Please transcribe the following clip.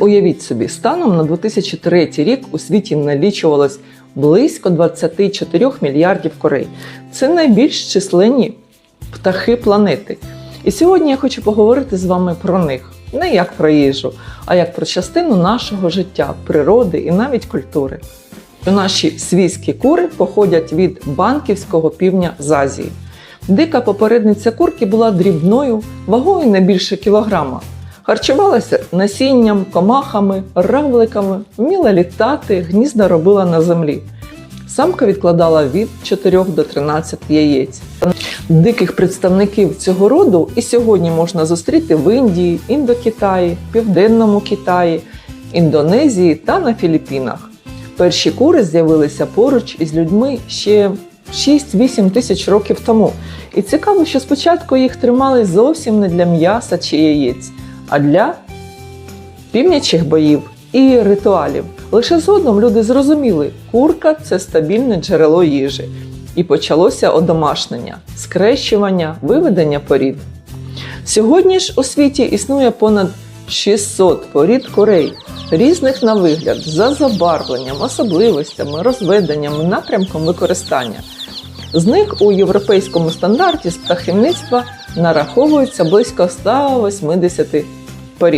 Уявіть собі, станом на 2003 рік у світі налічувалось близько 24 мільярдів корей. Це найбільш численні птахи планети. І сьогодні я хочу поговорити з вами про них не як про їжу, а як про частину нашого життя, природи і навіть культури. Наші свійські кури походять від банківського півня з Азії. Дика попередниця курки була дрібною, вагою не більше кілограма. Харчувалася насінням, комахами, равликами, вміла літати, гнізда робила на землі. Самка відкладала від 4 до 13 яєць. Диких представників цього роду і сьогодні можна зустріти в Індії, Індокитаї, Південному Китаї, Індонезії та на Філіппінах. Перші кури з'явилися поруч із людьми ще 6-8 тисяч років тому. І цікаво, що спочатку їх тримали зовсім не для м'яса чи яєць, а для півнячих боїв і ритуалів. Лише згодом люди зрозуміли, курка це стабільне джерело їжі. І почалося одомашнення, скрещування, виведення порід. Сьогодні ж у світі існує понад 600 порід курей, різних на вигляд, за забарвленням, особливостями, розведенням, напрямком використання. З них у європейському стандарті з птахівництва нараховується близько 180 порід.